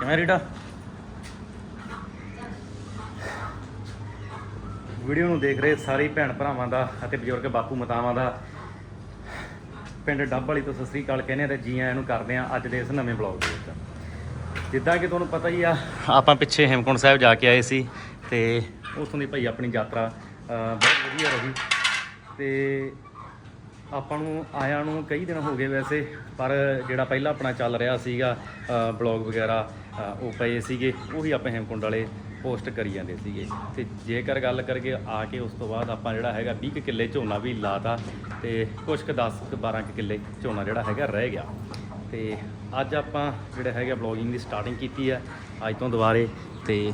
ਕਿਵੇਂ ਰੀਡਾ ਵੀਡੀਓ ਨੂੰ ਦੇਖ ਰਹੇ ਸਾਰੇ ਭੈਣ ਭਰਾਵਾਂ ਦਾ ਅਤੇ ਬਜ਼ੁਰਗ ਬਾਪੂ ਮਤਾਵਾਂ ਦਾ। ਪਿੰਡ ਡੱਬ ਵਾਲੀ ਤੋਂ ਸਤਿ ਸ੍ਰੀ ਅਕਾਲ ਕਹਿੰਦੇ ਆ ਤੇ ਜੀ ਆਇਆਂ ਨੂੰ ਕਰਦੇ ਆ ਅੱਜ ਦੇ ਇਸ ਨਵੇਂ ਬਲੌਗ ਦੇ ਵਿੱਚ। ਜਿੱਦਾਂ ਕਿ ਤੁਹਾਨੂੰ ਪਤਾ ਹੀ ਆ, ਆਪਾਂ ਪਿੱਛੇ ਹੇਮਕੁੰਟ ਸਾਹਿਬ ਜਾ ਕੇ ਆਏ ਸੀ ਤੇ ਉਥੋਂ ਦੀ ਭਾਈ ਆਪਣੀ ਯਾਤਰਾ ਬਹੁਤ ਵਧੀਆ ਰਹੀ। ਤੇ ਆਪਾਂ ਨੂੰ, ਆਇਆਂ ਨੂੰ ਕਈ ਦਿਨ ਹੋ ਗਏ ਵੈਸੇ, ਪਰ ਜਿਹੜਾ ਪਹਿਲਾਂ ਆਪਣਾ ਚੱਲ ਰਿਹਾ ਸੀਗਾ ਬਲੌਗ ਵਗੈਰਾ ਉਹ ਪਏ ਸੀਗੇ, ਉਹੀ ਆਪਾਂ ਹੇਮਕੁੰਡ ਵਾਲੇ ਪੋਸਟ ਕਰੀ ਜਾਂਦੇ ਸੀਗੇ। ਤੇ ਜੇਕਰ ਗੱਲ ਕਰਕੇ ਆ ਕੇ ਉਸ ਤੋਂ ਬਾਅਦ ਆਪਾਂ ਜਿਹੜਾ ਹੈਗਾ 20 ਕੁ ਕਿੱਲੇ ਝੋਨਾ ਵੀ ਲਾਤਾ ਤੇ ਕੁਝ ਕੁ 10 ਕੁ 12 ਕੁ ਕਿੱਲੇ ਝੋਨਾ ਜਿਹੜਾ ਹੈਗਾ ਰਹਿ ਗਿਆ। ਤੇ ਅੱਜ ਆਪਾਂ ਜਿਹੜਾ ਹੈਗਾ ਬਲੌਗਿੰਗ ਦੀ ਸਟਾਰਟਿੰਗ ਕੀਤੀ ਹੈ ਅੱਜ ਤੋਂ ਦੁਬਾਰੇ ਤੇ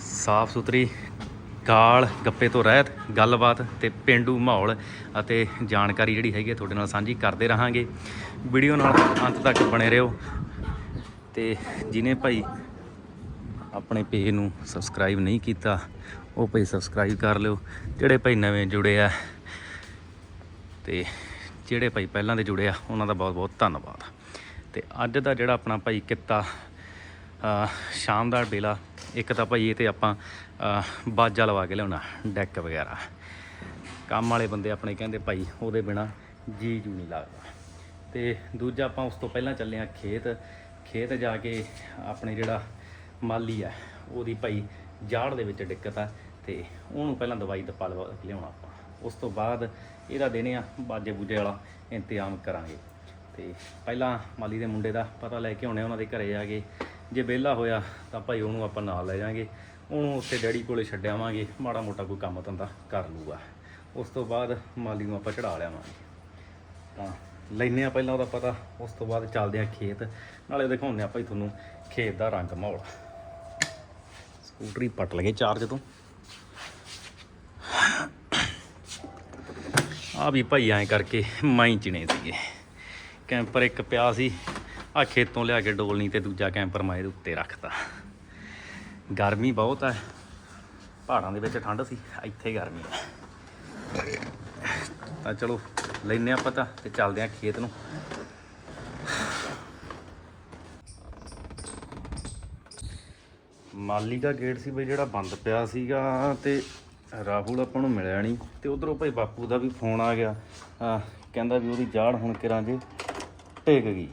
ਸਾਫ਼ ਸੁਥਰੀ ਗਾਲ ਗੱਪੇ ਤੋਂ ਰਹਿਤ ਗੱਲਬਾਤ ਤੇ ਪਿੰਡੂ ਮਾਹੌਲ ਅਤੇ ਜਾਣਕਾਰੀ ਜਿਹੜੀ ਹੈਗੀ ਹੈ ਤੁਹਾਡੇ ਨਾਲ ਸਾਂਝੀ ਕਰਦੇ ਰਹਾਂਗੇ। ਵੀਡੀਓ ਨਾਲ ਅੰਤ ਤੱਕ ਬਣੇ ਰਹੋ। ਤੇ ਜਿਨੇ ਭਾਈ ਆਪਣੇ ਪੇਜ ਨੂੰ ਸਬਸਕ੍ਰਾਈਬ ਨਹੀਂ ਕੀਤਾ ਉਹ ਭਾਈ ਸਬਸਕ੍ਰਾਈਬ ਕਰ ਲਿਓ। ਜਿਹੜੇ ਭਾਈ ਨਵੇਂ ਜੁੜੇ ਆ ਤੇ ਜਿਹੜੇ ਭਾਈ ਪਹਿਲਾਂ ਦੇ ਜੁੜੇ ਆ ਉਹਨਾਂ ਦਾ ਬਹੁਤ ਬਹੁਤ ਧੰਨਵਾਦ। ਤੇ ਅੱਜ ਦਾ ਜਿਹੜਾ ਆਪਣਾ ਭਾਈ ਕਿੱਤਾ ਅ, ਸ਼ਾਨਦਾਰ ਬੇਲਾ ਇੱਕ ਤਾਂ ਭਾਈ ਇਹ ਤੇ ਆਪਾਂ ਬਾਜਾ ਲਵਾ ਕੇ ਲਿਆਉਣਾ ਡੈਕ ਵਗੈਰਾ। ਕੰਮ ਵਾਲੇ ਬੰਦੇ ਆਪਣੇ ਕਹਿੰਦੇ ਭਾਈ ਉਹਦੇ ਬਿਨਾ ਜੀ ਜੂ ਨਹੀਂ ਲੱਗਦਾ। ਤੇ ਦੂਜਾ ਆਪਾਂ ਉਸ ਤੋਂ ਪਹਿਲਾਂ ਚੱਲੇ ਆ ਖੇਤ ਖੇਤ ਜਾ ਕੇ ਆਪਣੇ ਜਿਹੜਾ ਮਾਲੀ ਆ, ਉਹਦੀ ਭਾਈ ਜਾੜ ਦੇ ਵਿੱਚ ਦਿੱਕਤ ਆ ਤੇ ਉਹਨੂੰ ਪਹਿਲਾਂ ਦਵਾਈ ਦਪਾ ਲਵਾ ਲਿਆਉਣਾ ਆਪਾਂ। ਉਸ ਤੋਂ ਬਾਅਦ ਇਹਦਾ ਦੇਣੇ ਆ, ਬਾਜੇ ਬੂਜੇ ਵਾਲਾ ਇੰਤਜ਼ਾਮ ਕਰਾਂਗੇ। ਤੇ ਪਹਿਲਾਂ ਮਾਲੀ ਦੇ ਮੁੰਡੇ ਦਾ ਪਤਾ ਲੈ ਕੇ ਆਉਣੇ ਉਹਨਾਂ ਦੇ ਘਰੇ ਆ ਕੇ। ਜੇ ਵਿਹਲਾ ਹੋਇਆ ਤਾਂ ਭਾਈ ਉਹਨੂੰ ਆਪਾਂ ਨਾਲ ਲੈ ਜਾਾਂਗੇ। ਉਹਨੂੰ ਉੱਥੇ ਡੈਡੀ ਕੋਲੇ ਛੱਡਿਆਵਾਂਗੇ ਮਾੜਾ ਮੋਟਾ ਕੋਈ ਕੰਮ ਧੰਦਾ ਕਰ ਲੂਗਾ ਉਸ ਤੋਂ ਬਾਅਦ ਮਾਲੀ ਨੂੰ ਆਪਾਂ ਚੜਾ ਲਿਆਵਾਂਗੇ। ਤਾਂ ਲੈਨੇ ਆ ਪਹਿਲਾਂ ਉਹਦਾ ਪਤਾ, ਉਸ ਤੋਂ ਬਾਅਦ ਚੱਲਦੇ ਆ ਖੇਤ। ਨਾਲੇ ਦਿਖਾਉਂਦੇ ਆ ਭਾਈ ਤੁਹਾਨੂੰ ਖੇਤ ਦਾ ਰੰਗ ਮਾਹੌਲ। ਸਕੂਟਰੀ ਪੱਟ ਲਗੇ ਚਾਰਜ ਤੋਂ। ਆ ਵੀ ਭਾਈ ਐਂ ਕਰਕੇ ਮਾਈ ਚਿਣੇ ਸੀਗੇ। ਕੈਂਪਰ ਇੱਕ ਪਿਆ ਸੀ ਆ ਖੇਤੋਂ ਲਿਆ ਕੇ ਡੋਲਣੀ ਤੇ ਦੂਜਾ ਕੈਂਪਰ ਮੈਂ ਇਹਦੇ ਉੱਤੇ ਰੱਖਤਾ। ਗਰਮੀ ਬਹੁਤ ਹੈ। ਪਹਾੜਾਂ ਦੇ ਵਿੱਚ ਠੰਡ ਸੀ, ਇੱਥੇ ਗਰਮੀ ਹੈ। ਤਾਂ ਚਲੋ ਲੈਨੇ ਆ ਪਤਾ ਤੇ ਚੱਲਦੇ ਆ ਖੇਤ ਨੂੰ। ਮਾਲੀ ਦਾ ਗੇਟ ਸੀ ਬਈ ਜਿਹੜਾ ਬੰਦ ਪਿਆ ਸੀਗਾ ਤੇ ਰਾਹੁਲ ਆਪਾਂ ਨੂੰ ਮਿਲਿਆ ਨਹੀਂ ਤੇ ਉਧਰੋਂ ਭਾਈ ਬਾਪੂ ਦਾ ਵੀ ਫੋਨ ਆ ਗਿਆ। ਕਹਿੰਦਾ ਵੀ ਉਹਦੀ ਜਾੜ ਹੁਣ ਕਿਰਾਂ ਜੇ ਟਿਕ ਗਈ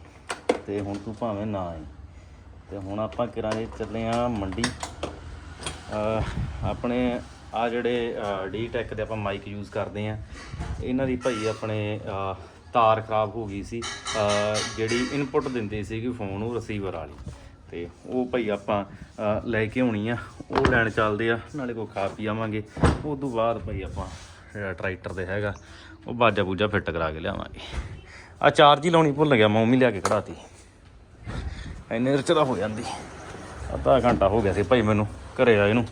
ਤੇ ਹੁਣ ਤੂੰ ਭਾਵੇਂ ਨਾ ਆਈ। ਤੇ ਹੁਣ ਆਪਾਂ ਕਿਰਾਂ ਜੇ ਚੱਲੇ ਆ ਮੰਡੀ। ਆਪਣੇ ਆ ਜਿਹੜੇ ਡੀ ਟੈਕ ਦੇ ਆਪਾਂ ਮਾਈਕ ਯੂਜ਼ ਕਰਦੇ ਆ ਇਹਨਾਂ ਦੀ ਭਾਈ ਆਪਣੇ ਤਾਰ ਖਰਾਬ ਹੋ ਗਈ ਸੀ। ਜਿਹੜੀ ਇਨਪੁਟ ਦਿੰਦੀ ਸੀਗੀ ਫੋਨ ਨੂੰ ਰਿਸੀਵਰ ਵਾਲੀ। ਤੇ ਉਹ ਭਾਈ ਆਪਾਂ ਲੈ ਕੇ ਆਉਣੀ ਆ। ਉਹ ਲੈਣ ਚੱਲਦੇ ਆ, ਨਾਲੇ ਕੋ ਖਾ ਪੀ ਆਵਾਂਗੇ। ਉਸ ਤੋਂ ਬਾਅਦ ਭਾਈ ਆਪਾਂ ਜਿਹੜਾ ਟਰੈਕਟਰ ਦੇ ਹੈਗਾ, ਉਹ ਬਾਜਾ ਬੂਜਾ ਫਿੱਟ ਕਰਾ ਕੇ ਲਿਆਵਾਂਗੇ। ਆ ਚਾਰਜ ਹੀ ਲਾਉਣੀ ਭੁੱਲ ਗਿਆ ਮੰਮੀ ਲਿਆ ਕੇ ਖੜਾਤੀ ਇੰਨੇ ਚਿਰ ਤਾਂ ਹੋ ਜਾਂਦੀ। ਅੱਧਾ ਘੰਟਾ ਹੋ ਗਿਆ ਸੀ ਭਾਈ ਮੈਨੂੰ, ਘਰੇ ਆਏ ਨੂੰ।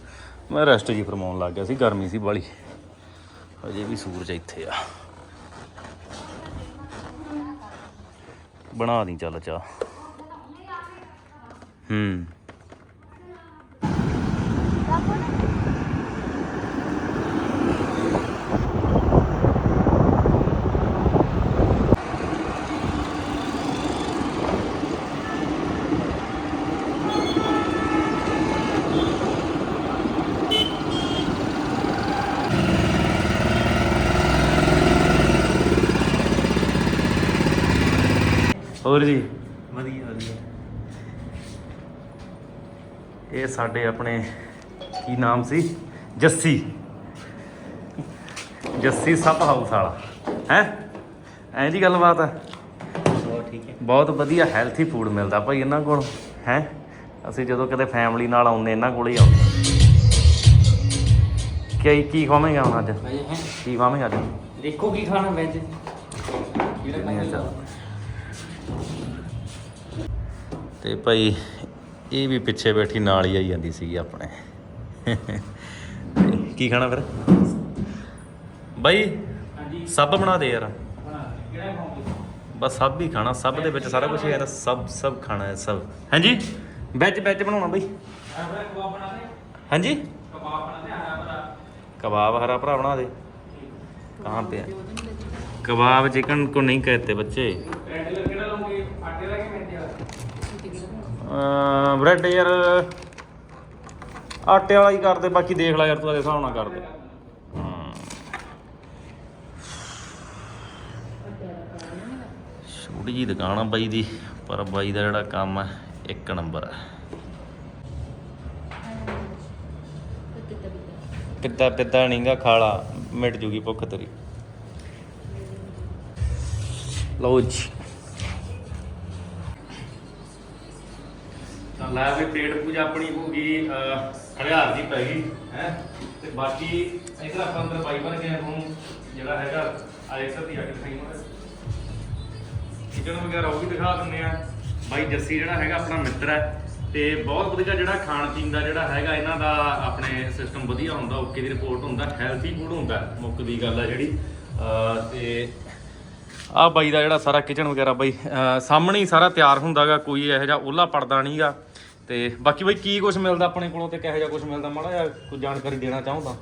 ਮੈਂ ਰੈਸਟ ਜੀ ਫਰਮਾਉਣ ਲੱਗ ਗਿਆ ਸੀ, ਗਰਮੀ ਸੀ ਬਾਲੀ ਅਜੇ ਵੀ ਸੂਰਜ ਇੱਥੇ ਆ। ਬਣਾ ਦੀ ਚੱਲ ਚਾ ਹੂੰ। ਹੋਰ ਜੀ? ਵਧੀਆ ਵਧੀਆ। ਇਹ ਸਾਡੇ ਆਪਣੇ ਕੀ ਨਾਮ ਸੀ? ਜੱਸੀ। ਜੱਸੀ ਸੱਪ ਹਾਊਸ ਵਾਲਾ। ਹੈ? ਐਂ ਦੀ ਗੱਲਬਾਤ? ਆ ਬਹੁਤ ਠੀਕ ਹੈ। ਬਹੁਤ ਵਧੀਆ ਹੈਲਥੀ ਫੂਡ ਮਿਲਦਾ ਭਾਈ ਇਹਨਾਂ ਕੋਲ। ਹੈ? ਅਸੀਂ ਜਦੋਂ ਕਦੇ ਫੈਮਿਲੀ ਨਾਲ ਆਉਂਦੇ ਇਹਨਾਂ ਕੋਲ ਹੀ ਆਉਂਦੇ। ਕੀ ਕੀ ਖਾਵੇਂਗਾ ਹੁਣ ਅੱਜ? ਕੀ ਖਾਵੇਂਗਾ ਅੱਜ? ਦੇਖੋ ਕੀ ਖਾਣਾ ਵੈਜ ਨਹੀਂ ਅੱਛਾ ਤੇ ਭਾਈ ਇਹ ਵੀ ਪਿੱਛੇ ਬੈਠੀ ਨਾਲ ਹੀ ਆਈ ਜਾਂਦੀ ਸੀਗੀ ਆਪਣੇ। ਕੀ ਖਾਣਾ ਫਿਰ? ਬਾਈ ਸਭ ਬਣਾ ਦੇ ਯਾਰ। ਬਸ ਸਭ ਹੀ ਖਾਣਾ ਸਭ ਦੇ ਵਿੱਚ ਸਾਰਾ ਕੁਝ ਯਾਰ ਸਭ ਸਭ ਖਾਣਾ ਹੈ ਸਭ ਹਾਂਜੀ? ਵੈਜ ਵੈਜ ਬਣਾਉਣਾ ਬਈ। ਹਾਂਜੀ? ਕਬਾਬ ਹਰਾ ਭਰਾ। ਬਣਾ ਦੇ। ਕਹਾਂ ਪਿਆ? ਕਬਾਬ ਚਿਕਨ ਕੋ ਨਹੀਂ ਕਹਤੇ ਬੱਚੇ। ਬ੍ਰੈਡ ਯਾਰ ਆਟੇ ਵਾਲਾ ਹੀ ਕਰਦੇ, ਬਾਕੀ ਦੇਖ ਲੈ ਯਾਰ ਤੂੰ ਇਹਦੇ ਹਿਸਾਬ ਨਾਲ ਕਰਦੇ। ਛੋਟੀ ਜੀ ਦੁਕਾਨ ਆ ਬਾਈ ਦੀ, ਪਰ ਬਾਈ ਦਾ ਜਿਹੜਾ ਕੰਮ ਹੈ ਇੱਕ ਨੰਬਰ ਹੈ ਪਿੱਤਾ ਪਿੱਤਾ ਨਹੀਂਗਾ ਖਾਲਾ, ਮਿਟ ਜੂਗੀ ਭੁੱਖ ਤੇਰੀ। ਲਓ ਜੀ। ਲੈ ਵੀ ਪੇਟ ਪੂਜਾ ਆਪਣੀ ਹੋ ਗਈ ਹਜ਼ਾਰ ਦੀ ਪੈ ਗਈ, ਹੈ? ਤੇ ਬਾਕੀ ਇਧਰ ਆਪਾਂ ਅੰਦਰ ਬਾਈ ਬਣ ਗਏ ਹੁਣ ਜਿਹੜਾ ਹੈਗਾ ਆਇਸਰ ਦੀ ਅੱਗ ਸਹੀ ਹੋਣਾ ਕਿਚਨ ਵਗੈਰਾ ਉਹ ਵੀ ਦਿਖਾ ਦਿੰਦੇ ਆ। ਬਾਈ ਜੱਸੀ ਜਿਹੜਾ ਹੈਗਾ, ਆਪਣਾ ਮਿੱਤਰ ਹੈ, ਤੇ ਬਹੁਤ ਵਧੀਆ ਜਿਹੜਾ ਖਾਣ ਪੀਣ ਦਾ ਜਿਹੜਾ ਹੈਗਾ, ਇਹਨਾਂ ਦਾ ਆਪਣੇ ਸਿਸਟਮ ਵਧੀਆ ਹੁੰਦਾ, ਓਕੇ ਦੀ ਰਿਪੋਰਟ ਹੁੰਦਾ ਹੈਲਥੀ ਫੂਡ ਹੁੰਦਾ, ਮੁੱਕ ਦੀ ਗੱਲ ਆ ਜਿਹੜੀ। ਅਹ, ਤੇ ਆ ਬਾਈ ਦਾ ਜਿਹੜਾ ਸਾਰਾ ਕਿਚਨ ਵਗੈਰਾ ਬਾਈ ਸਾਹਮਣੇ ਹੀ ਸਾਰਾ ਤਿਆਰ ਹੁੰਦਾਗਾ, ਕੋਈ ਇਹੋ ਜਿਹਾ ਓਲਾ ਪੜਦਾ ਨਹੀਂਗਾ ਤੇ ਬਾਕੀ ਬਾਈ ਕੀ ਕੁਝ ਮਿਲਦਾ ਆਪਣੇ ਕੋਲੋਂ ਤੇ ਕਿਹੋ ਜਿਹਾ ਕੁਝ ਮਿਲਦਾ? ਮਾੜਾ ਜਿਹਾ ਕੋਈ ਜਾਣਕਾਰੀ ਦੇਣਾ ਚਾਹੁੰਦਾ?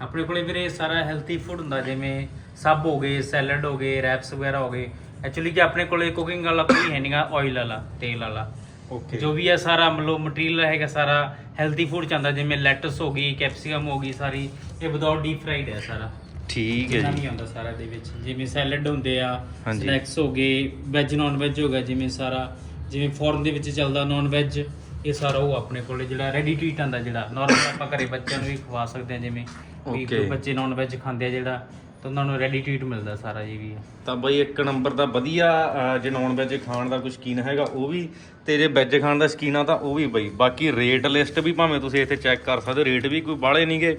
ਆਪਣੇ ਕੋਲੇ ਵੀਰੇ ਸਾਰਾ ਹੈਲਥੀ ਫੂਡ ਹੁੰਦਾ ਜਿਵੇਂ ਸਬ ਹੋ ਗਏ ਸੈਲਡ ਹੋ ਗਏ ਰੈਪਸ ਵਗੈਰਾ ਹੋ ਗਏ। ਐਕਚੁਅਲੀ ਕਿ ਆਪਣੇ ਕੋਲੇ ਕੁਕਿੰਗ ਵਾਲਾ ਕੋਈ ਹੈ ਨਹੀਂਗਾ ਆਇਲ ਵਾਲਾ ਤੇਲ ਵਾਲਾ। ਓਕੇ ਜੋ ਵੀ ਹੈ ਸਾਰਾ ਮਤਲਬ ਮਟੀਰੀਅਲ ਹੈਗਾ ਸਾਰਾ ਹੈਲਥੀ ਫੂਡ ਚਾਹੁੰਦਾ ਜਿਵੇਂ ਲੈਟਸ ਹੋ ਗਈ ਕੈਪਸਿਕਮ ਹੋ ਗਈ ਸਾਰੀ ਇਹ ਵਿਦਆਊਟ ਡੀਪ ਫਰਾਈਡ ਹੈ ਸਾਰਾ। ਠੀਕ ਹੈ ਜੀ। ਨਹੀਂ ਆਉਂਦਾ ਸਾਰਾ ਦੇ ਵਿੱਚ। ਜਿਵੇਂ ਸੈਲਡ ਹੁੰਦੇ ਆ ਹਾਂਜੀ। ਸਨੈਕਸ ਹੋ ਗਏ ਵੈਜ ਨਾਨ ਵੈਜ ਹੋ ਗਿਆ ਜਿਵੇਂ ਸਾਰਾ ਜਿਵੇਂ ਫੋਰਨ ਦੇ ਵਿੱਚ ਚੱਲਦਾ ਨਾਨ ਵੈਜ ਇਹ ਸਾਰਾ ਉਹ ਆਪਣੇ ਕੋਲੇ ਜਿਹੜਾ ਰੈਡੀ ਟੂ ਈਟ ਆਂਦਾ ਜਿਹੜਾ। ਨਾਰਮਲ ਆਪਾਂ ਘਰੇ ਬੱਚਿਆਂ ਨੂੰ ਵੀ ਖਵਾ ਸਕਦੇ ਆ ਜਿਵੇਂ ਵੀ Okay. ਕੋਈ ਬੱਚੇ ਨਾਨ ਵੈਜ ਖਾਂਦੇ ਆ ਜਿਹੜਾ ਤਾਂ ਉਹਨਾਂ ਨੂੰ ਰੈਡੀ ਟੂ ਈਟ ਮਿਲਦਾ ਸਾਰਾ ਜੀ ਵੀ। ਤਾਂ ਬਈ ਇੱਕ ਨੰਬਰ ਦਾ ਵਧੀਆ ਅਹ, ਜੇ ਨੌਨ ਵੈਜ ਖਾਣ ਦਾ ਕੋਈ ਸ਼ਕੀਨ ਹੈਗਾ ਉਹ ਵੀ ਤੇ ਜੇ ਵੈਜ ਖਾਣ ਦਾ ਸ਼ਕੀਨ ਆ ਤਾਂ ਉਹ ਵੀ ਬਈ। ਬਾਕੀ ਰੇਟ ਲਿਸਟ ਵੀ ਭਾਵੇਂ ਤੁਸੀਂ ਇੱਥੇ ਚੈੱਕ ਕਰ ਸਕਦੇ ਹੋ ਰੇਟ ਵੀ ਕੋਈ ਬਾਹਲੇ ਨਹੀਂਗੇ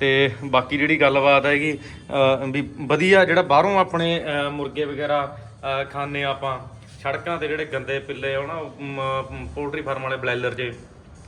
ਤੇ ਬਾਕੀ ਜਿਹੜੀ ਗੱਲਬਾਤ ਹੈਗੀ ਅਹ, ਵੀ ਵਧੀਆ ਜਿਹੜਾ ਬਾਹਰੋਂ ਆਪਣੇ ਅਹ, ਮੁਰਗੇ ਵਗੈਰਾ ਅਹ, ਖਾਂਦੇ ਆਪਾਂ ਸੜਕਾਂ ਤੇ ਜਿਹੜੇ ਗੰਦੇ ਪਿੱਲੇ ਆ ਨਾ ਪੋਲਟਰੀ ਫਾਰਮ ਵਾਲੇ ਬਲੈਲਰ 'ਚ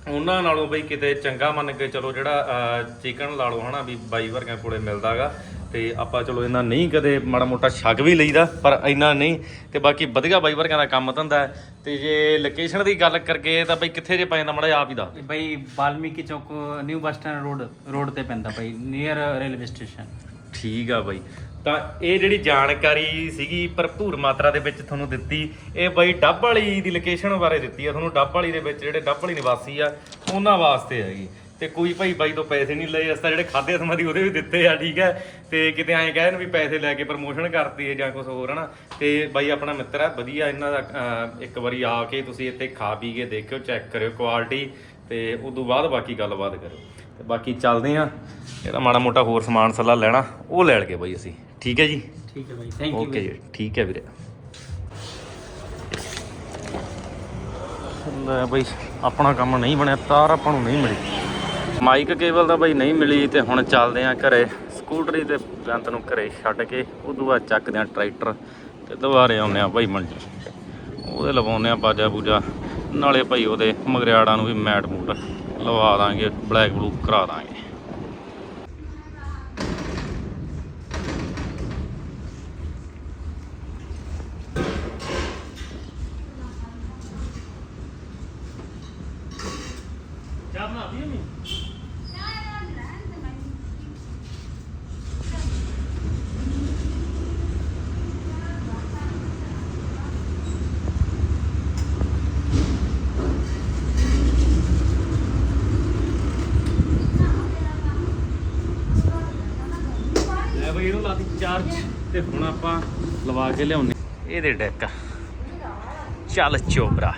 ਉਹਨਾਂ ਨਾਲੋਂ ਬਈ ਕਿਤੇ ਚੰਗਾ ਮੰਨ ਕੇ ਚਲੋ ਜਿਹੜਾ ਚਿਕਨ ਲਾ ਲਓ ਹਨਾ ਵੀ ਬਾਈ ਵਰਗਿਆਂ ਕੋਲੇ ਮਿਲਦਾਗਾ ਤੇ ਆਪਾਂ ਚਲੋ ਇਹਨਾਂ ਨਹੀਂ ਕਦੇ ਮਾੜਾ ਮੋਟਾ ਛਕ ਵੀ ਲਈਦਾ ਪਰ ਇੰਨਾ ਨਹੀਂ ਤੇ ਬਾਕੀ ਵਧੀਆ ਬਾਈ ਵਰਗਿਆਂ ਦਾ ਕੰਮ ਧੰਦਾ ਤੇ ਜੇ ਲੋਕੇਸ਼ਨ ਦੀ ਗੱਲ ਕਰਕੇ ਤਾਂ ਬਈ ਕਿੱਥੇ ਜੇ ਪੈ ਜਾਂਦਾ ਮਾੜਾ ਆਪ ਹੀ ਦਾ ਬਈ Balmiki Chowk new bus stand road road ਤੇ ਪੈਂਦਾ ਬਈ ਨੀਅਰ ਰੇਲਵੇ ਸਟੇਸ਼ਨ ਠੀਕ ਆ ਬਾਈ। ਤਾਂ ਇਹ ਜਿਹੜੀ ਜਾਣਕਾਰੀ ਸੀਗੀ ਭਰਪੂਰ ਮਾਤਰਾ ਦੇ ਵਿੱਚ ਤੁਹਾਨੂੰ ਦਿੱਤੀ, ਇਹ ਬਾਈ ਡੱਬ ਵਾਲੀ ਦੀ ਲੋਕੇਸ਼ਨ ਬਾਰੇ ਦਿੱਤੀ ਆ, ਤੁਹਾਨੂੰ ਡੱਬ ਵਾਲੀ ਦੇ ਵਿੱਚ ਜਿਹੜੇ ਡੱਬ ਵਾਲੀ ਨਿਵਾਸੀ ਆ, ਉਹਨਾਂ ਵਾਸਤੇ ਹੈਗੀ ਤੇ ਕੋਈ ਭਾਈ ਬਾਈ ਤੋਂ ਪੈਸੇ ਨਹੀਂ ਲਏ, ਅਸਾਂ ਜਿਹੜੇ ਖਾਦੇ ਸਮਾਦੀ ਉਹਦੇ ਵੀ ਦਿੱਤੇ ਆ, ਠੀਕ ਹੈ। ਤੇ ਕਿਤੇ ਐਂ ਕਹਿਣ ਵੀ ਪੈਸੇ ਲੈ ਕੇ ਪ੍ਰਮੋਸ਼ਨ ਕਰਤੀ ਹੈ ਜਾਂ ਕੁਝ ਹੋਰ, ਹਨਾ। ਤੇ ਬਾਈ ਆਪਣਾ ਮਿੱਤਰ ਹੈ ਵਧੀਆ ਇਹਨਾਂ ਦਾ ਇੱਕ ਵਾਰੀ ਆ ਕੇ ਤੁਸੀਂ ਇੱਥੇ ਖਾ ਪੀ ਕੇ ਦੇਖਿਓ ਚੈੱਕ ਕਰਿਓ ਕੁਆਲਿਟੀ ਤੇ ਤੋਂ ਬਾਅਦ ਬਾਕੀ ਗੱਲਬਾਤ ਕਰਿਓ। ਤੇ ਬਾਕੀ ਚੱਲਦੇ ਆ ਜਿਹੜਾ ਮਾੜਾ ਮੋਟਾ ਹੋਰ ਸਮਾਨ ਸੱਲਾ ਲੈਣਾ ਉਹ ਲੈ ਲਗੇ ਬਾਈ ਅਸੀਂ। ਠੀਕ ਹੈ ਜੀ? ਠੀਕ ਹੈ ਬਾਈ ਥੈਂਕ ਯੂ ਓਕੇ ਜੀ ਠੀਕ ਹੈ ਵੀਰੇ। ਲੈ ਬਈ ਆਪਣਾ ਕੰਮ ਨਹੀਂ ਬਣਿਆ ਤਾਰ ਆਪਾਂ ਨੂੰ ਨਹੀਂ ਮਿਲੀ। ਮਾਈਕ ਕੇਬਲ ਤਾਂ ਬਈ ਨਹੀਂ ਮਿਲੀ ਤੇ ਹੁਣ ਚੱਲਦੇ ਆ ਘਰੇ। ਸਕੂਟਰੀ ਤੇ ਬੇਅੰਤ ਨੂੰ ਘਰੇ ਛੱਡ ਕੇ ਉਦੋਂ ਬਾਅਦ ਚੱਕਦੇ ਆ ਟਰੈਕਟਰ ਤੇ ਦੁਬਾਰੇ ਆਉਂਦੇ ਆ ਭਾਈ ਮੰਡੀ। ਉਹਦੇ ਲਵਾਉਂਦੇ ਆ ਬਾਜਾ ਬੂਜਾ। ਨਾਲੇ ਭਾਈ ਉਹਦੇ ਮਗਰਿਆੜਾਂ ਨੂੰ ਵੀ ਮੈਟ ਮੂਟ। ਲਵਾ ਦਾਂਗੇ ਬਲੈਕ ਬਲੂ ਕਰਾ ਦਾਂਗੇ। ਤੇ ਹੁਣ ਆਪਾਂ ਲਵਾ ਕੇ ਲਿਆਉਨੇ ਇਹਦੇ ਡੈਕ। ਚੱਲ ਚੋਬਰਾ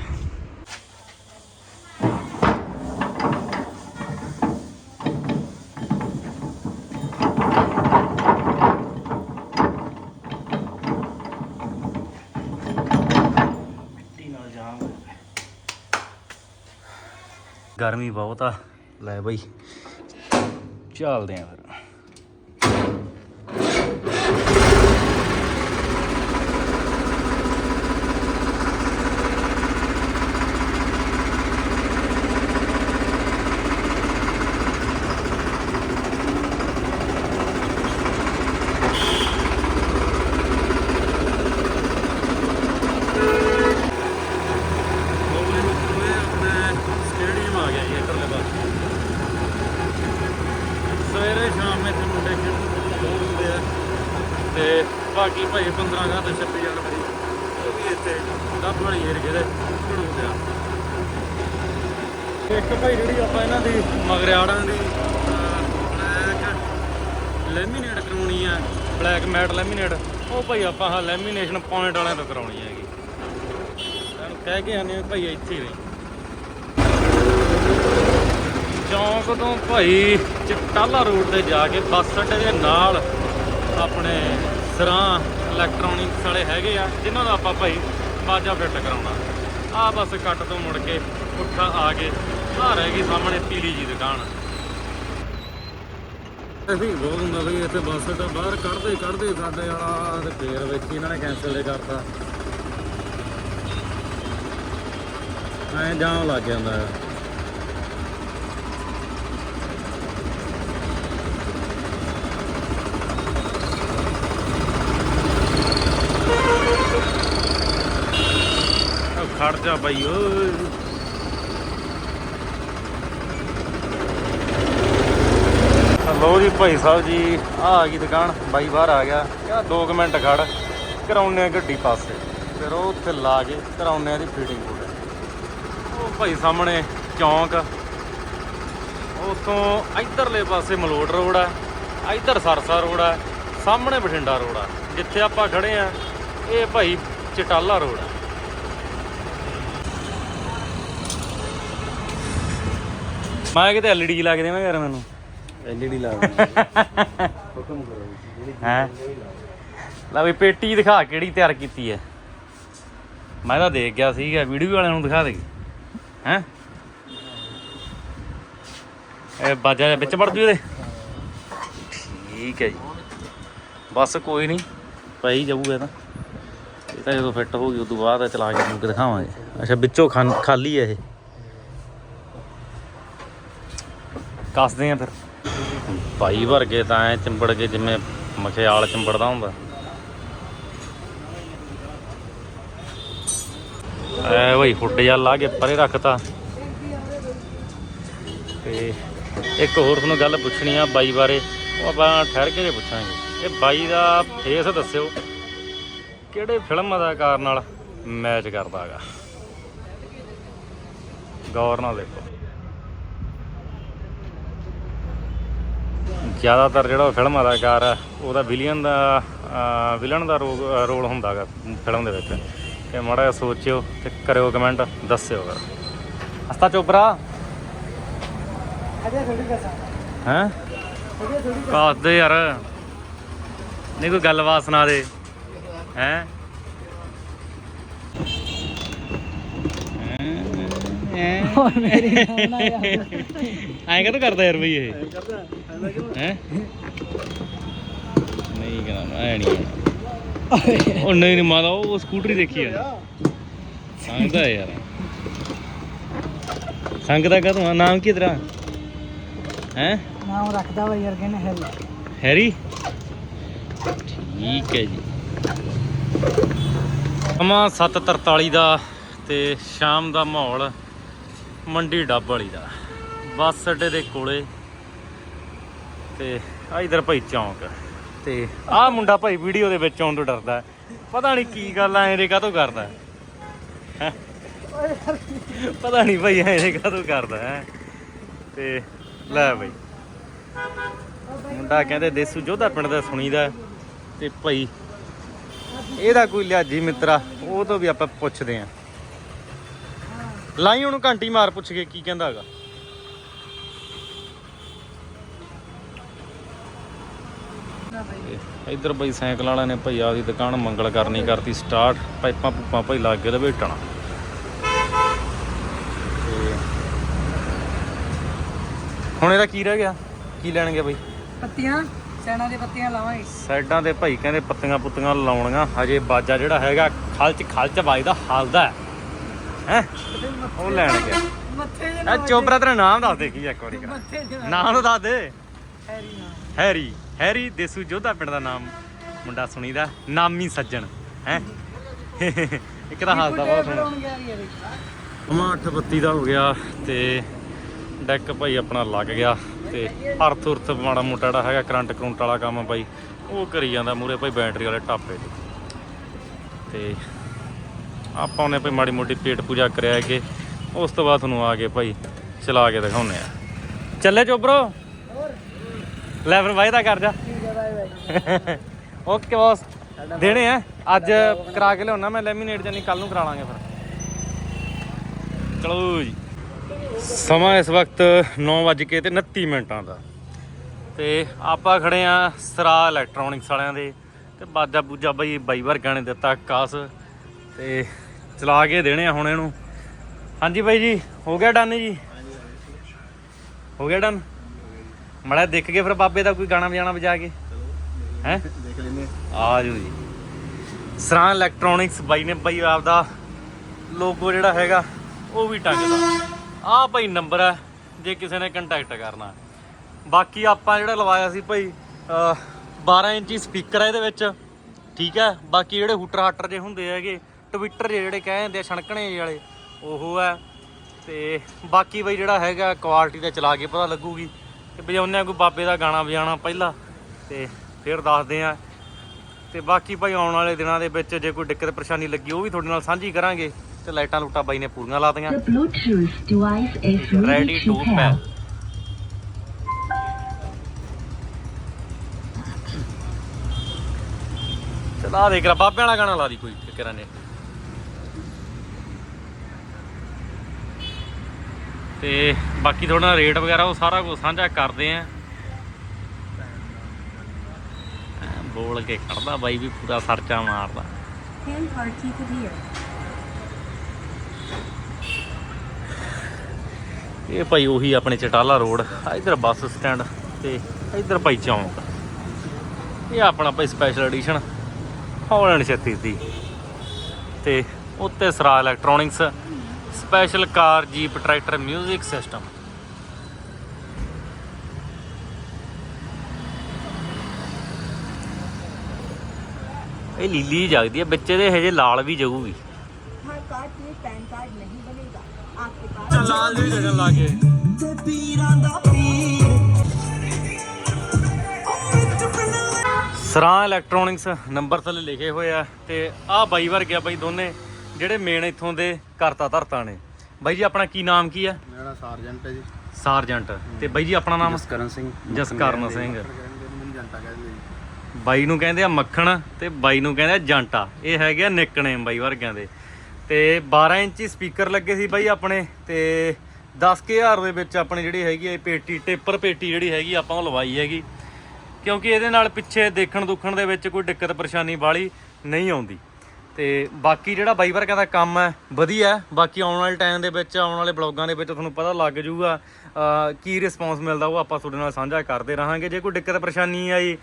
ਮਿੱਟੀ ਨਾਲ ਜਾਮ ਗਰਮੀ ਬਹੁਤ ਆ। ਲੈ ਬਈ। ਚੱਲਦੇ ਆ ਫਿਰ ਸਟੇਡੀਅਮ ਆ ਗਿਆ ਜੀ ਇੱਧਰਲੇ ਪਾਸੇ ਸਵੇਰੇ ਸ਼ਾਮ ਵਿੱਚ ਮੁੰਡੇ ਖੇਡਦੇ ਆ ਤੇ ਬਾਕੀ ਭਾਈ 15 ਅਗਸਤ ਤੇ 26 ਜਨਵਰੀ ਉਹ ਵੀ ਇੱਥੇ ਡੱਬ ਵਾਲੀ ਏਰੀਏ ਦੇ ਖੜੂਦੇ ਆ। ਇੱਕ ਭਾਈ ਜਿਹੜੀ ਆਪਾਂ ਇਹਨਾਂ ਦੀ ਮਗਰਿਆੜਾਂ ਦੀ ਬਲੈਕ ਲੈਮੀਨੇਟ ਕਰਾਉਣੀ ਆ, ਬਲੈਕ ਮੈਟ ਲੈਮੀਨੇਟ, ਉਹ ਭਾਈ ਆਪਾਂ ਹਾਂ ਲੈਮੀਨੇਸ਼ਨ ਪੁਆਇੰਟ ਵਾਲਿਆਂ ਤੋਂ ਕਰਾਉਣੀ ਹੈਗੀ। ਇਹਨੂੰ ਕਹਿ ਕੇ ਆਨੇ ਭਾਈ ਇੱਥੇ ਹੀ ਚੌਂਕ ਤੋਂ ਭਾਈ ਚਟਾਲਾ ਰੋਡ ਤੇ ਜਾ ਕੇ ਬੱਸ ਅੱਡੇ ਦੇ ਨਾਲ ਆਪਣੇ ਸਰਾਂ ਇਲੈਕਟ੍ਰੋਨਿਕਸ ਵਾਲੇ ਹੈਗੇ ਆ, ਜਿਨ੍ਹਾਂ ਦਾ ਆਪਾਂ ਭਾਈ ਬਾਜਾ ਫਿੱਟ ਕਰਾਉਣਾ। ਆ ਬਸ ਕੱਟ ਤੋਂ ਮੁੜ ਕੇ ਉੱਠਾ ਆ ਕੇ, ਆ ਰਹਿ ਗਈ ਸਾਹਮਣੇ ਪੀਲੀ ਜੀ ਦੁਕਾਨ। ਅਸੀਂ ਬਹੁਤ ਹੁੰਦਾ ਬਈ ਇੱਥੇ ਬੱਸ ਅੱਡਾ ਬਾਹਰ ਕੱਢਦੇ ਕੱਢਦੇ ਸਾਡੇ ਵਾਲਾ ਤੇ ਫੇਰ ਵਿੱਚ ਹੀ ਇਹਨਾਂ ਨੇ ਕੈਨਸਲ ਕਰਤਾ। ਐਂ ਜਾਣ ਲੱਗ ਜਾਂਦਾ। ਹੈ ਉਹ ਖੜ ਜਾ ਬਾਈ, ਓਏ। ਲੋ ਜੀ ਭਾਈ ਸਾਹਿਬ ਜੀ, ਆ ਆ ਗਈ ਦੁਕਾਨ, ਬਾਈ ਬਾਹਰ ਆ ਗਿਆ। ਯਾ 2 ਮਿੰਟ ਖੜ ਕਰਾਉਨੇ ਆ ਗੱਡੀ ਪਾਸੇ। ਫਿਰ ਉਹ ਉੱਥੇ ਲਾ ਕੇ ਕਰਾਉਨੇ ਆ ਦੀ ਫੀਟਿੰਗ ਪੂਰੇ ਉਹ ਭਾਈ ਸਾਹਮਣੇ ਚੌਂਕ ਉਤੋਂ ਇਧਰਲੇ ਪਾਸੇ ਮਲੋਟ ਰੋਡ ਆ, ਇਧਰ ਸਰਸਾ ਰੋਡ ਆ, ਸਾਹਮਣੇ ਬਠਿੰਡਾ ਰੋਡ ਆ। ਜਿੱਥੇ ਆਪਾਂ ਖੜੇ ਆ, ਇਹ ਭਾਈ ਚਟਾਲਾ ਰੋਡ ਆ। ਮੈਂ ਕਿਤੇ ਐਲਈਡੀ ਲਾ ਕੇ ਦੇਵਾਂ ਯਾਰ ਮੈਨੂੰ। ਐਲਈਡੀ ਲਾ ਹੁਕਮ ਕਰੋ ਹੈ? ਲੈ ਵੀ ਪੇਟੀ ਦਿਖਾ ਕਿਹੜੀ ਤਿਆਰ ਕੀਤੀ ਹੈ। ਮੈਂ ਤਾਂ ਦੇਖ ਗਿਆ ਸੀਗਾ ਵੀਡੀਓ ਵਾਲਿਆਂ ਨੂੰ ਦਿਖਾ ਦੇ। ਹੈ? ਇਹ ਬਾਜਾ ਵਿੱਚ ਵੜ ਜੂ ਇਹਦੇ। ਠੀਕ ਹੈ ਜੀ। ਬਸ ਕੋਈ ਨਹੀਂ ਪਈ ਜਾਊਗਾ ਤਾਂ। ਇਹ ਤਾਂ ਜਦੋਂ ਫਿੱਟ ਹੋ ਗਈ ਉਦੋਂ ਬਾਅਦ ਚਲਾ ਕੇ ਤੁਹਾਨੂੰ ਦਿਖਾਵਾਂਗੇ। ਅੱਛਾ ਵਿੱਚੋਂ ਖਾਲੀ ਹੈ ਇਹ। ਕੱਸਦੇ ਆ ਫਿਰ। ਭਾਈ ਵਰਗੇ ਤਾਂ ਐ ਚਿੰਬੜ ਕੇ ਜਿਵੇਂ ਮਖਿਆਲ ਚਿੰਬੜਦਾ ਹੁੰਦਾ। ਐ ਵਈ ਫੁੱਟ ਜਾ ਲਾ ਕੇ ਪਰੇ ਰੱਖਤਾ। ਤੇ ਇੱਕ ਹੋਰ ਤੁਹਾਨੂੰ ਗੱਲ ਪੁੱਛਣੀ ਆ ਬਾਈ ਬਾਰੇ, ਉਹ ਆਪਾਂ ਠਹਿਰ ਕੇ ਜੇ ਪੁੱਛਾਂਗੇ। ਇਹ ਬਾਈ ਦਾ ਫੇਸ ਦੱਸਿਓ, ਕਿਹੜੇ ਫਿਲਮ ਅਦਾਕਾਰ ਨਾਲ ਮੈਚ ਕਰਦਾ ਹੈਗਾ? ਗੌਰ ਨਾਲ ਦੇਖੋ। ਜ਼ਿਆਦਾਤਰ ਜਿਹੜਾ ਫਿਲਮ ਅਦਾਕਾਰ ਆ ਉਹਦਾ ਵਿਲੀਅਨ ਦਾ ਵਿਲਨ ਦਾ ਰੋਲ ਹੁੰਦਾ ਹੈਗਾ ਫਿਲਮ ਦੇ ਵਿੱਚ। ਤੇ ਮਾੜਾ ਸੋਚਿਓ ਤੇ ਕਰਿਓ ਕਮੈਂਟ ਦੱਸਿਓ ਫਿਰ ਹਸਤਾ ਚੋਪਰਾ ਅਜੇ ਥੋੜੀ ਕਸਾ ਹੈ? ਕਾਸ ਦੇ ਯਾਰ। ਨਹੀਂ ਕੋਈ ਗੱਲਬਾਤ ਸੁਣਾ ਦੇ। ਹੈ? ਐਂ ਕਦੋਂ ਕਰਦਾ ਯਾਰ ਬਈ ਇਹ? ਕਰਦਾ। ਹੈ? ਨਹੀਂ ਕਹਣਾ ਐ ਨਹੀਂ ਉਹ ਨਹੀਂ ਨਹੀਂ ਮਾਦਾ ਉਹ ਸਕੂਟਰੀ ਦੇਖੀ ਆ। ਸੰਗਦਾ ਹੈ ਯਾਰ। ਸੰਗਦਾ ਕਾ ਤੂੰ ਨਾਮ ਕੀ ਤੇਰਾ? ਹੈ? ਨਾਮ ਰੱਖਦਾ ਵਾ ਯਾਰ ਕਹਿੰਦੇ ਹੈ ਹੈਰੀ? ਠੀਕ ਹੈ ਜੀ। ਸਮਾਂ 7:43 ਦਾ ਤੇ ਸ਼ਾਮ ਦਾ ਮਾਹੌਲ ਮੰਡੀ ਡੱਬ ਵਾਲੀ ਦਾ। ਬੱਸ ਅੱਡੇ ਦੇ ਕੋਲੇ ਤੇ ਆ ਇਧਰ ਭਾਈ ਚੌਂਕ ਤੇ ਆਹ ਮੁੰਡਾ ਭਾਈ ਵੀਡੀਓ ਦੇ ਵਿੱਚ ਆਉਣ ਤੋਂ ਡਰਦਾ ਪਤਾ ਨਹੀਂ ਕੀ ਗੱਲ ਐ ਇਹਦੇ ਕਾਹਤੋਂ ਕਰਦਾ ਹੈਂ? ਪਤਾ ਨਹੀਂ ਭਾਈ ਇਹਦੇ ਕਾਹਤੋਂ ਕਰਦਾ ਹੈ। ਤੇ ਲੈ ਭਾਈ ਮੁੰਡਾ ਕਹਿੰਦੇ ਦੇਸੂ ਜੋਧਾ ਪਿੰਡ ਦਾ ਸੁਣੀਦਾ ਹੈ। ਤੇ ਭਾਈ ਇਹਦਾ ਕੋਈ ਲਿਆਜੀ ਮਿੱਤਰਾ, ਉਹ ਤੋਂ ਵੀ ਆਪਾਂ ਪੁੱਛਦੇ ਆਂ ਲਾਈ ਉਹਨੂੰ ਘੰਟੀ ਮਾਰ ਪੁੱਛ ਕੇ ਕੀ ਕਹਿੰਦਾ ਹੈਗਾ ਤੇ ਇੱਧਰ ਬਈ ਸਾਈਕਲ ਵਾਲਿਆਂ ਨੇ ਭਾਈ ਆਪਦੀ ਦੁਕਾਨ ਮੰਗਲ ਕਰਨੀ ਕਰਤੀ ਸਟਾਰਟ ਪਾਈਪਾਂ ਪੂਪਾਂ ਭਾਈ ਲੱਗ ਕੇ ਲਵੇਟਣਾ ਹੁਣ ਇਹਦਾ ਕੀ ਰਹਿ ਗਿਆ? ਕੀ ਲੈਣਗੇ ਬਈ? ਪੱਤੀਆਂ ਸੈਣਾ ਦੀ ਪੱਤੀਆਂ ਲਾਵਾਂਗੇ। ਸਾਈਡਾਂ ਤੇ ਭਾਈ ਕਹਿੰਦੇ ਪੱਤੀਆਂ ਪੁੱਤੀਆਂ ਲਾਉਣੀਆਂ ਹਜੇ ਬਾਜਾ ਜਿਹੜਾ ਹੈਗਾ ਖਲਚ ਖਲਚ ਵੱਜਦਾ ਹਲਦਾ ਹੈ। ਉਹ ਲੈਣ ਗਿਆ। ਮੱਥੇ ਦੇ ਇਹ ਚੋਬਰਾ ਤੇਰਾ ਨਾਮ ਦੱਸ ਦੇ ਕੀ ਇੱਕ ਵਾਰੀ। ਦੇ ਨਾਮ ਦੱਸ ਦੇ। ਹੈਰੀ ਨਾਮ। ਹੈਰੀ। ਹੈਰੀ ਦੇਸੂ ਜੋਧਾ ਪਿੰਡ ਦਾ ਨਾਮ ਮੁੰਡਾ ਸੁਣੀਦਾ, ਨਾਮੀ ਸੱਜਣ, ਹੈ? ਇੱਕ ਤਾਂ ਹੱਸਦਾ ਬਹੁਤ ਸੋਹਣਾ ਬਣਾਉਣ 8:32 ਦਾ ਹੋ ਗਿਆ ਤੇ ਡੈਕ ਭਾਈ ਆਪਣਾ ਲੱਗ ਗਿਆ ਤੇ ਅਰਥ ਉਰਥ ਮਾੜਾ ਮੋਟਾ ਜਿਹੜਾ ਹੈਗਾ, ਕਰੰਟ ਕਰੰਟ ਵਾਲਾ ਕੰਮ ਭਾਈ, ਉਹ ਕਰੀ ਜਾਂਦਾ ਮੂਰੇ ਭਾਈ ਬੈਟਰੀ ਵਾਲੇ ਟਾਪੇ ਤੇ। ਤੇ ਆਪਾਂ ਉਹਨੇ ਭਾਈ ਮਾੜੀ ਮੋਟੀ ਪੇਟ ਪੂਜਾ ਕਰਿਆ ਕਿ ਉਸ ਤੋਂ ਬਾਅਦ ਤੁਹਾਨੂੰ ਆ ਕੇ ਭਾਈ ਚਲਾ ਕੇ ਦਿਖਾਉਨੇ ਆ। ਚੱਲੇ ਚੋਬਰੋ ਲੈ ਫਿਰ ਵਾਅਦਾ ਕਰ ਜਾ। ਓਕੇ ਬੌਸ ਦੇਣੇ ਆ। ਅੱਜ ਕਰਾ ਕੇ ਲਿਆਉਣਾ ਮੈਂ ਲੈਮੀਨੇਟ ਜਾਨੀ ਕੱਲ ਨੂੰ ਕਰਾ ਲਾਂਗੇ ਫਿਰ। ਚਲੋ ਜੀ। ਸਮਾਂ ਇਸ ਵਕਤ 9:29 ਤੇ 29 ਮਿੰਟਾਂ ਦਾ। ਤੇ ਆਪਾਂ ਖੜੇ ਆ ਸਰਾ ਇਲੈਕਟ੍ਰੋਨਿਕਸ ਵਾਲਿਆਂ ਦੇ। ਤੇ ਬਾਜਾ ਬੂਜਾ ਬਈ ਬਾਈ ਵਰਗਾਂ ਨੇ ਦਿੱਤਾ ਕਾਸ। ਤੇ ਚਲਾ ਕੇ ਦੇਣੇ ਆ ਹੁਣ ਇਹਨੂੰ। ਹਾਂਜੀ ਬਾਈ ਜੀ ਹੋ ਗਿਆ ਡਨ ਜੀ? ਹੋ ਗਿਆ ਡਨ ਮੜਾ ਦੇਖ ਕੇ ਫਿਰ ਬਾਬੇ ਦਾ ਕੋਈ ਗਾਣਾ ਵਜਾਣਾ ਵਜਾ ਕੇ। ਹੈ? ਦੇਖ ਲੈਨੇ ਆ ਜਾਓ ਜੀ। ਸਰਾਂ ਇਲੈਕਟ੍ਰੋਨਿਕਸ ਬਾਈ ਨੇ ਬਾਈ ਆਪਦਾ ਲੋਗੋ ਜਿਹੜਾ ਹੈਗਾ ਉਹ ਵੀ ਟੰਗਦਾ ਆਹ ਭਾਈ ਨੰਬਰ ਹੈ ਜੇ ਕਿਸੇ ਨੇ ਕੰਟੈਕਟ ਕਰਨਾ। ਬਾਕੀ ਆਪਾਂ ਜਿਹੜਾ ਲਵਾਇਆ ਸੀ ਭਾਈ ਅਹ 12 ਇੰਚੀ ਸਪੀਕਰ ਹੈ ਇਹਦੇ ਵਿੱਚ। ਠੀਕ ਹੈ ਬਾਕੀ ਜਿਹੜੇ ਹੂਟਰ ਹਾਟਰ ਜੇ ਹੁੰਦੇ ਹੈਗੇ ਟਵਿੱਟਰ ਜਿਹੜੇ ਕਹਿ ਜਾਂਦੇ ਆ ਛਣਕਣੇ ਵਾਲੇ ਉਹ ਹੈ ਤੇ ਬਾਕੀ ਬਈ ਜਿਹੜਾ ਹੈਗਾ ਕੁਆਲਿਟੀ ਦਾ ਚਲਾ ਕੇ ਪਤਾ ਲੱਗੂਗੀ। ਤੇ ਵਜਾਉਂਦੇ ਆ ਕੋਈ ਬਾਬੇ ਦਾ ਗਾਣਾ ਵਜਾਣਾ ਪਹਿਲਾਂ ਤੇ ਫਿਰ ਦੱਸਦੇ ਆ। ਤੇ ਬਾਕੀ ਭਾਈ ਆਉਣ ਵਾਲੇ ਦਿਨਾਂ ਦੇ ਵਿੱਚ ਜੇ ਕੋਈ ਦਿੱਕਤ ਪਰੇਸ਼ਾਨੀ ਲੱਗੀ ਉਹ ਵੀ ਤੁਹਾਡੇ ਨਾਲ ਸਾਂਝੀ ਕਰਾਂਗੇ ਤੇ ਲਾਈਟਾਂ ਲੂਟਾਂ ਬਾਈ ਨੇ ਪੂਰੀਆਂ ਲਾ ਦਿੱਤੀਆਂ। The Bluetooth device is ready ready to. ਪੈਰ ਚਲਾ ਦੇ ਕਰਾ ਬਾਬੇ ਵਾਲਾ ਗਾਣਾ ਲਾ ਦੀ ਕੋਈ ਕਿਰਾਂ ਨੇ। ਤੇ ਬਾਕੀ ਥੋੜਾ ਰੇਟ ਵਗੈਰਾ ਉਹ ਸਾਰਾ ਕੁਝ ਸਾਂਝਾ ਕਰਦੇ ਆ। ਬੋਲ ਕੇ ਖੜਦਾ ਬਾਈ ਵੀ ਪੂਰਾ ਸਰਚਾ ਮਾਰਦਾ. ਇਹ ਭਾਈ ਉਹੀ ਆਪਣੇ ਚਟਾਲਾ ਰੋਡ ਆ ਇਧਰ ਬੱਸ ਸਟੈਂਡ ਤੇ ਇਧਰ ਭਾਈ ਚੌਂਕ। ਇਹ ਆਪਣਾ ਭਾਈ ਸਪੈਸ਼ਲ ਐਡੀਸ਼ਨ ਹੌਲੈਂਡ 36 ਦੀ ਤੇ ਉੱਤੇ ਸਰਾ electronics special car jeep tractor 뮤직 system. ਇਹ ਲੀਲੀ ਜਗਦੀ ਹੈ ਬੱਚੇ ਦੇ ਹਜੇ ਲਾਲ ਵੀ ਜਗੂਗੀ। ਸਰਾ ਇਲੈਕਟ੍ਰੋਨਿਕਸ ਨੰਬਰ ਥੱਲੇ ਲਿਖੇ ਹੋਏ ਆ ਤੇ ਆ ਬਾਈ ਵਰ ਗਿਆ ਬਾਈ ਦੋਨੇ। ਜਿਹੜੇ ਮੇਨ ਇੱਥੋਂ ਦੇ ਕਰਤਾ ਧਰਤਾ ਨੇ। ਬਾਈ ਜੀ ਆਪਣਾ ਕੀ ਨਾਮ ਕੀ ਹੈ ਮੇਰਾ ਸਾਰਜੈਂਟ ਹੈ ਜੀ। ਸਾਰਜੈਂਟ ਤੇ ਬਾਈ ਜੀ ਆਪਣਾ ਨਾਮ? ਜਸਕਰਨ ਸਿੰਘ। ਜਸਕਰਨ ਸਿੰਘ। ਮੈਨੂੰ ਜੰਟਾ ਕਹਿੰਦੇ ਜੀ। ਬਾਈ ਨੂੰ ਕਹਿੰਦੇ ਆ ਮੱਖਣ ਤੇ ਬਾਈ ਨੂੰ ਕਹਿੰਦੇ ਆ ਜਾਂਟਾ ਇਹ ਹੈਗੇ ਆ ਨਿਕਨੇਮ ਬਾਈ ਵਰਗਿਆਂ ਦੇ। ਤੇ 12 ਇੰਚੀ ਸਪੀਕਰ ਲੱਗੇ ਸੀ ਬਾਈ ਆਪਣੇ ਤੇ 10000 ਦੇ ਵਿੱਚ ਆਪਣੀ ਜਿਹੜੀ ਹੈਗੀ ਇਹ ਪੇਟੀ ਟੇਪਰ ਪੇਟੀ ਜਿਹੜੀ ਹੈਗੀ ਆਪਾਂ ਉਹ ਲਵਾਈ ਹੈਗੀ। ਕਿਉਂਕਿ ਇਹਦੇ ਨਾਲ ਪਿੱਛੇ ਦੇਖਣ ਦੁੱਖਣ ਦੇ ਵਿੱਚ ਕੋਈ ਦਿੱਕਤ ਪਰੇਸ਼ਾਨੀ ਵਾਲੀ ਨਹੀਂ ਆਉਂਦੀ। ਤੇ ਬਾਕੀ ਜਿਹੜਾ ਬਾਈ ਵਰਗਾਂ ਦਾ ਕੰਮ ਹੈ, ਵਧੀਆ ਬਾਕੀ ਆਉਣ ਵਾਲੇ ਟਾਈਮ ਦੇ ਵਿੱਚ, ਆਉਣ ਵਾਲੇ ਬਲੌਗਾਂ ਦੇ ਵਿੱਚ ਤੁਹਾਨੂੰ ਪਤਾ ਲੱਗ ਜਾਊਗਾ ਕੀ ਰਿਸਪੌਂਸ ਮਿਲਦਾ ਉਹ ਆਪਾਂ ਤੁਹਾਡੇ ਨਾਲ ਸਾਂਝਾ ਕਰਦੇ ਰਹਾਂਗੇ। ਜੇ ਕੋਈ ਦਿੱਕਤ ਪਰੇਸ਼ਾਨੀ ਆਈ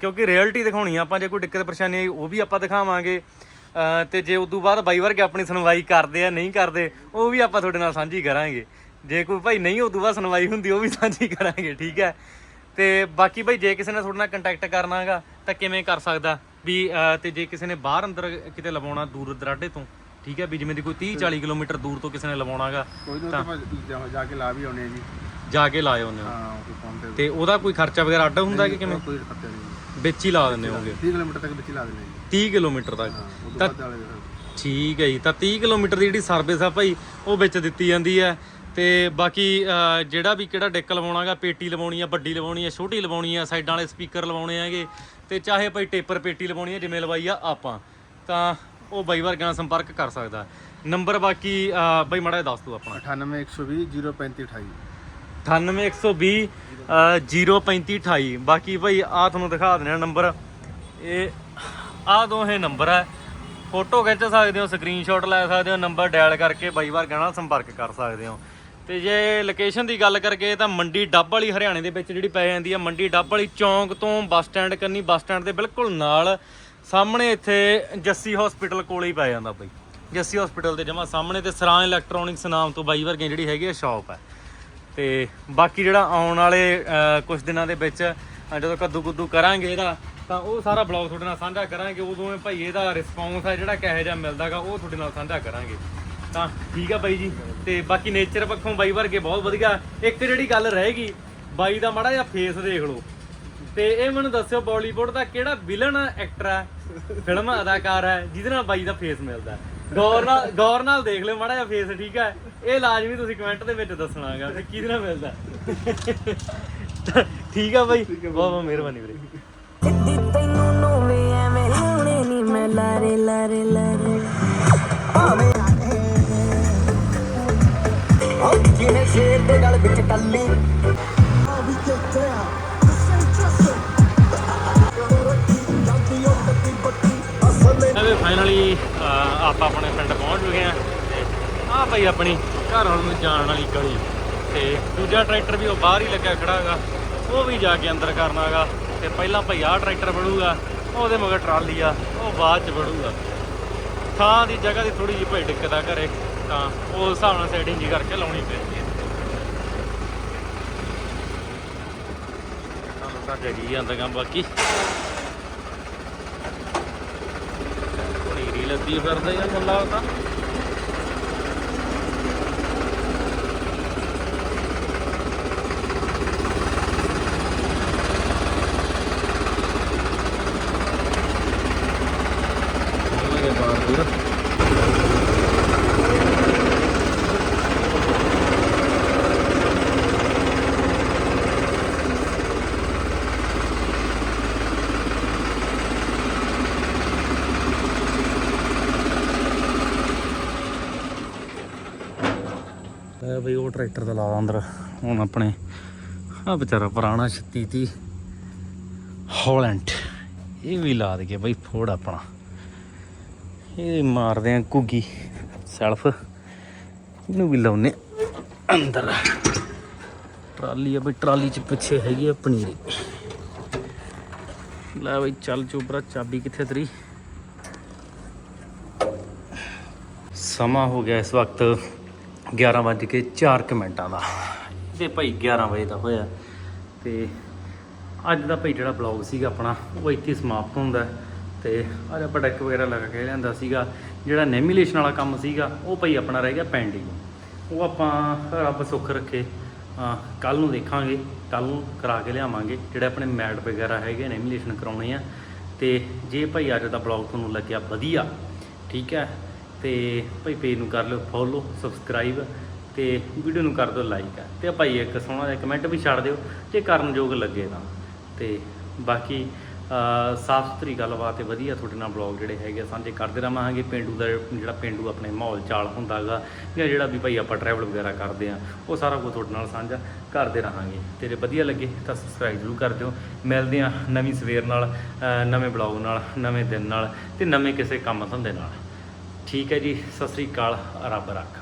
ਕਿਉਂਕਿ ਰਿਐਲਿਟੀ ਦਿਖਾਉਣੀ ਆ ਆਪਾਂ, ਜੇ ਕੋਈ ਦਿੱਕਤ ਪਰੇਸ਼ਾਨੀ ਆਈ, ਉਹ ਵੀ ਆਪਾਂ ਦਿਖਾਵਾਂਗੇ। ਅਹ, ਤੇ ਜੇ ਤੋਂ ਬਾਅਦ ਬਾਈ ਵਰਗੇ ਆਪਣੀ ਸੁਣਵਾਈ ਕਰਦੇ ਆ, ਨਹੀਂ ਕਰਦੇ, ਉਹ ਵੀ ਆਪਾਂ ਤੁਹਾਡੇ ਨਾਲ ਸਾਂਝੀ ਕਰਾਂਗੇ। ਜੇ ਕੋਈ ਭਾਈ ਨਹੀਂ ਉਦੋਂ ਬਾਅਦ ਸੁਣਵਾਈ ਹੁੰਦੀ, ਉਹ ਵੀ ਸਾਂਝੀ ਕਰਾਂਗੇ, ਠੀਕ ਹੈ? ਤੇ ਬਾਕੀ ਭਾਈ ਜੇ ਕਿਸੇ ਨੇ ਤੁਹਾਡੇ ਨਾਲ ਕੰਟੈਕਟ ਕਰਨਾ ਹੈਗਾ ਤਾਂ ਕਿਵੇਂ ਕਰ ਸਕਦਾ? ਵੀ ਅਹ, ਤੇ ਜੇ ਕਿਸੇ ਨੇ ਬਾਹਰ ਅੰਦਰ ਕਿਤੇ ਲਵਾਉਣਾ ਦੂਰ ਦਰਾਡੇ ਤੋਂ ਠੀਕ ਹੈ ਵੀ ਜਿਵੇਂ ਦੀ ਕੋਈ 30 40 ਕਿਲੋਮੀਟਰ ਦੂਰ ਤੋਂ ਕਿਸੇ ਨੇ ਲਵਾਉਣਾਗਾ ਕੋਈ ਨਾ ਆਪਾਂ ਜਾ- ਜਾ ਕੇ ਲਾ ਵੀ ਆਉਣੇ ਜੀ। ਜਾ ਕੇ ਲਾਏ ਹੋ। ਕੋਈ ਕੰਮ ਤੇ ਤੇ ਉਹਦਾ ਕੋਈ ਖਰਚਾ ਵਗੈਰਾ ਅੱਡ ਹੁੰਦਾ ਕਿ ਕਿਵੇਂ? ਕੋਈ ਖਰਚਾ ਨਹੀਂ ਵਿੱਚ ਹੀ ਲਾ ਦਿੰਦੇ ਹੋਗੇ 30 ਕਿਲੋਮੀਟਰ ਤੱਕ ਵਿੱਚ ਹੀ ਲਾ ਦਿੰਦੇ ਜੀ। 30 ਕਿਲੋਮੀਟਰ ਤੱਕ। ਹਾਂ ਤਾਂ ਵਾਲੇ ਠੀਕ ਹੈ ਜੀ ਤਾਂ 30 ਕਿਲੋਮੀਟਰ ਦੀ ਜਿਹੜੀ ਸਰਵਿਸ ਆ ਭਾਈ ਉਹ ਵਿੱਚ ਦਿੱਤੀ ਜਾਂਦੀ ਹੈ। ਤੇ ਬਾਕੀ ਜਿਹੜਾ ਵੀ ਕਿਹੜਾ ਡੈਕ ਲਵਾਉਣਾਗਾ ਪੇਟੀ ਲਵਾਉਣੀ ਆ ਵੱਡੀ ਲਵਾਉਣੀ ਆ ਛੋਟੀ ਲਵਾਉਣੀ ਆ ਸਾਈਡਾਂ ਵਾਲੇ ਸਪੀਕਰ ਲਵਾਉਣੇ ਹੈਗੇ ਤੇ ਚਾਹੇ ਭਾਈ ਟੇਪਰ ਪੇਟੀ ਲਵਾਉਣੀ ਆ ਜਿਵੇਂ ਲਵਾਈ ਆ ਆਪਾਂ ਤਾਂ ਉਹ ਬਾਈ ਵਰਗਾਂ ਨਾਲ ਸੰਪਰਕ ਕਰ ਸਕਦਾ। ਨੰਬਰ ਬਾਕੀ ਅਹ, ਬਾਈ ਮਾੜਾ ਦੱਸ ਦਿਓ ਆਪਣਾ। 98 120 035 28 98120 03528 ਬਾਕੀ ਭਾਈ ਆ ਤੁਹਾਨੂੰ ਦਿਖਾ ਦਿੰਦੇ ਆ ਨੰਬਰ। ਇਹ ਆ ਦੋਹੇ ਨੰਬਰ ਹੈ ਫੋਟੋ ਖਿੱਚ ਸਕਦੇ ਹੋ ਸਕਰੀਨਸ਼ਾਟ ਲੈ ਸਕਦੇ ਹੋ ਨੰਬਰ ਡਾਇਲ ਕਰਕੇ ਬਾਈ ਵਾਰ ਨਾਲ ਸੰਪਰਕ ਕਰ ਸਕਦੇ ਹੋ। ਤੇ ਜੇ ਲੋਕੇਸ਼ਨ ਦੀ ਗੱਲ ਕਰਕੇ ਤਾਂ ਮੰਡੀ ਡੱਬ ਵਾਲੀ ਹਰਿਆਣੇ ਦੇ ਵਿੱਚ ਜਿਹੜੀ ਪੈ ਜਾਂਦੀ ਹੈ ਮੰਡੀ ਡੱਬ ਵਾਲੀ ਚੌਂਕ ਤੋਂ ਬੱਸ ਸਟੈਂਡ, ਕੰਨੀ ਬੱਸ ਸਟੈਂਡ ਦੇ ਬਿਲਕੁਲ ਨਾਲ ਸਾਹਮਣੇ ਇੱਥੇ ਜੱਸੀ ਹਸਪੀਟਲ ਕੋਲੇ ਹੀ ਪੈ ਜਾਂਦਾ ਬਾਈ। ਜੱਸੀ ਹਸਪੀਟਲ ਦੇ ਜਮਾ ਸਾਹਮਣੇ ਤੇ ਸਰਾਂ ਇਲੈਕਟ੍ਰੋਨਿਕਸ ਨਾਮ ਤੋਂ ਬਾਈ ਵਰਗੇ ਜਿਹੜੀ ਹੈਗੀ ਹੈ ਸ਼ਾਪ ਹੈ ਤੇ ਬਾਕੀ ਜਿਹੜਾ ਆਉਣ ਵਾਲੇ ਕੁਝ ਦਿਨਾਂ ਦੇ ਵਿੱਚ ਜਦੋਂ ਕੱਦੂ ਕੁੱਦੂ ਕਰਾਂਗੇ ਇਹਦਾ, ਤਾਂ ਉਹ ਸਾਰਾ ਬਲੌਗ ਤੁਹਾਡੇ ਨਾਲ ਸਾਂਝਾ ਕਰਾਂਗੇ। ਉਦੋਂ ਭਾਈ ਇਹਦਾ ਰਿਸਪੌਂਸ ਹੈ ਜਿਹੜਾ ਕਿਹੋ ਜਿਹਾ ਮਿਲਦਾਗਾ, ਉਹ ਤੁਹਾਡੇ ਨਾਲ ਸਾਂਝਾ ਕਰਾਂਗੇ। ਤਾਂ ਠੀਕ ਆ ਬਾਈ ਜੀ। ਤੇ ਬਾਕੀ ਨੇਚਰ ਪੱਖੋਂ ਬਾਈ ਵਰਗੇ ਬਹੁਤ ਵਧੀਆ। ਇੱਕ ਜਿਹੜੀ ਗੱਲ ਰਹੇਗੀ ਬਾਈ ਦਾ ਮਾੜਾ ਜਿਹਾ ਫੇਸ ਦੇਖ ਲਓ। ਤੇ ਇਹ ਮੈਨੂੰ ਦੱਸਿਓ ਬਾਲੀਵੁੱਡ ਦਾ ਕਿਹੜਾ ਵਿਲਨ ਐਕਟਰ ਹੈ ਫਿਲਮ ਅਦਾਕਾਰ ਹੈ ਜਿਹਦੇ ਨਾਲ ਬਾਈ ਦਾ ਫੇਸ ਮਿਲਦਾ। ਹੈ? ਗੌਰ ਨਾਲ ਗੌਰ ਨਾਲ ਦੇਖ ਲਿਓ ਮਾੜਾ ਜਿਹਾ ਫੇਸ ਠੀਕ ਹੈ ਇਹ ਲਾਜ਼ਮੀ ਤੁਸੀਂ ਕਮੈਂਟ ਦੇ ਵਿੱਚ ਦੱਸਣਾਗਾ ਕਿ ਕਿਹਦੇ ਨਾਲ ਮਿਲਦਾ। ਠੀਕ ਆ ਬਾਈ ਬਹੁਤ ਬਹੁਤ ਮਿਹਰਬਾਨੀ ਵੀਰੇ। ਫਾਈਨਲੀ ਆਪਾਂ ਆਪਣੇ ਪਿੰਡ ਪਹੁੰਚ ਚੁੱਕੇ ਆ ਤੇ ਆ ਭਾਈ ਆਪਣੀ ਘਰ ਵੱਲ ਨੂੰ ਜਾਣ ਵਾਲੀ ਗਲੀ ਤੇ ਦੂਜਾ ਟਰੈਕਟਰ ਵੀ ਉਹ ਬਾਹਰ ਹੀ ਲੱਗਿਆ ਖੜਾ ਹੈਗਾ, ਉਹ ਵੀ ਜਾ ਕੇ ਅੰਦਰ ਕਰਨਾ ਹੈਗਾ ਤੇ ਪਹਿਲਾਂ ਭਾਈ ਆਹ ਟਰੈਕਟਰ ਵੜੂਗਾ ਉਹਦੇ ਮਗਰ ਟਰਾਲੀ ਆ, ਉਹ ਬਾਅਦ ਚ ਵੜੂਗਾ ਥਾਂ ਦੀ ਜਗ੍ਹਾ ਦੀ ਥੋੜੀ ਜਿਹੀ ਭਾਈ ਦਿੱਕਤ ਆ ਘਰੇ, ਤਾਂ ਉਸ ਹਿਸਾਬ ਨਾਲ ਸੈਟਿੰਗ ਜੀ ਕਰਕੇ ਲਾਉਣੀ ਪੈਂਦੀ ਹੈ। ਤੁਹਾਨੂੰ ਤਾਂ ਜਗੀ ਜਾਂਦਾ ਕੰਮ ਬਾਕੀ ਪਨੀਰੀ ਲੱਦੀ ਆ ਯਾਰ ਉਹ ਤਾਂ ਮੇਰੇ ਬਾਹਰ ਦੂਰ ਲੈ ਬਈ ਉਹ ਟਰੈਕਟਰ ਅੰਦਰ। ਹੁਣ ਆਪਣੇ ਆ ਵਿਚਾਰਾ ਪੁਰਾਣਾ 36 ਤੀ ਹਾਲੈਂਡ। ਇਹ ਵੀ ਲਾ ਦਈਏ ਬਈ ਫੋੜ ਆਪਣਾ। ਇਹ ਮਾਰਦੇ ਆ ਘੁੱਗੀ। ਸੈਲਫ। ਇਹਨੂੰ ਵੀ ਲਾਉਨੇ ਅੰਦਰ। ਟਰਾਲੀ ਆ ਬਈ, ਟਰਾਲੀ ਚ ਪਿੱਛੇ ਹੈਗੀ ਆ ਪਨੀਰੀ। ਲੈ ਬਈ, ਚੱਲ ਚੋਬਰਾ ਚਾਬੀ ਕਿੱਥੇ ਤੇਰੀ? ਸਮਾਂ ਹੋ ਗਿਆ ਇਸ ਵਕਤ। 11 ਵੱਜ ਕੇ 4 ਕੁ ਮਿੰਟਾਂ ਦਾ। ਤੇ ਭਾਈ 11 ਵਜੇ ਦਾ ਹੋਇਆ। ਤੇ ਅੱਜ ਦਾ ਭਾਈ ਜਿਹੜਾ ਬਲੌਗ ਸੀਗਾ ਆਪਣਾ, ਉਹ ਇੱਥੇ ਸਮਾਪਤ ਹੁੰਦਾ ਹੈ। ਤੇ ਅੱਜ ਆਪਾਂ ਡੈਕ ਵਗੈਰਾ ਲਗਾ ਕੇ ਲਿਆਂਦਾ ਸੀਗਾ। ਜਿਹੜਾ ਨੈਮੀਲੇਸ਼ਨ ਵਾਲਾ ਕੰਮ ਸੀਗਾ, ਉਹ ਭਾਈ ਆਪਣਾ ਰਹਿ ਗਿਆ ਪੈਂਡਿੰਗ ਉਹ ਆਪਾਂ ਰੱਬ ਸੁੱਖ ਰੱਖੇ ਕੱਲ ਨੂੰ ਦੇਖਾਂਗੇ। ਕੱਲ ਨੂੰ ਕਰਾ ਕੇ ਲਿਆਵਾਂਗੇ। ਜਿਹੜੇ ਆਪਣੇ ਮੈਟ ਵਗੈਰਾ ਹੈਗੇ ਨੈਮੀਲੇਸ਼ਨ ਕਰਾਉਣੇ ਆ। ਤੇ ਜੇ ਭਾਈ ਅੱਜ ਦਾ ਬਲੌਗ ਤੁਹਾਨੂੰ ਲੱਗਿਆ ਵਧੀਆ, ਠੀਕ ਹੈ ਤੇ ਭਾਈ ਪੇਜ ਨੂੰ ਕਰ ਲਿਓ ਫੋਲੋ ਸਬਸਕ੍ਰਾਈਬ ਤੇ ਵੀਡੀਓ ਨੂੰ ਕਰ ਦਿਓ ਲਾਈਕ ਤੇ ਭਾਈ ਇੱਕ ਸੋਹਣਾ ਜਿਹਾ ਕਮੈਂਟ ਵੀ ਛੱਡ ਦਿਓ, ਜੇ ਕਰਨ ਯੋਗ ਲੱਗੇ ਤਾਂ। ਤੇ ਬਾਕੀ ਸਾਫ਼ ਸੁਥਰੀ ਗੱਲਬਾਤ ਤੇ ਵਧੀਆ ਤੁਹਾਡੇ ਨਾਲ ਬਲੌਗ ਜਿਹੜੇ ਹੈਗੇ ਆ, ਸਾਂਝੇ ਕਰਦੇ ਰਵਾਂਗੇ ਪਿੰਡੂ ਦਾ ਜਿਹੜਾ ਪਿੰਡੂ ਆਪਣੇ ਮਾਹੌਲ ਚਾਲ ਹੁੰਦਾਗਾ, ਜਾਂ ਜਿਹੜਾ ਵੀ ਭਾਈ ਆਪਾਂ ਟਰੈਵਲ ਵਗੈਰਾ ਕਰਦੇ ਆ, ਉਹ ਸਾਰਾ ਕੁਝ ਤੁਹਾਡੇ ਨਾਲ ਸਾਂਝਾ ਕਰਦੇ ਰਹਾਂਗੇ। ਤੇਰੇ ਵਧੀਆ ਲੱਗੇ ਤਾਂ ਸਬਸਕ੍ਰਾਈਬ ਜ਼ਰੂਰ ਕਰ ਦਿਓ। ਮਿਲਦੇ ਆ ਨਵੀਂ ਸਵੇਰ ਨਾਲ ਨਵੇਂ ਬਲੌਗ ਨਾਲ, ਨਵੇਂ ਦਿਨ ਨਾਲ ਤੇ ਨਵੇਂ ਕਿਸੇ ਕੰਮ ਧੰਦੇ ਨਾਲ। ਠੀਕ ਹੈ ਜੀ ਸਤਿ ਸ੍ਰੀ ਅਕਾਲ ਰੱਬ ਰੱਖ।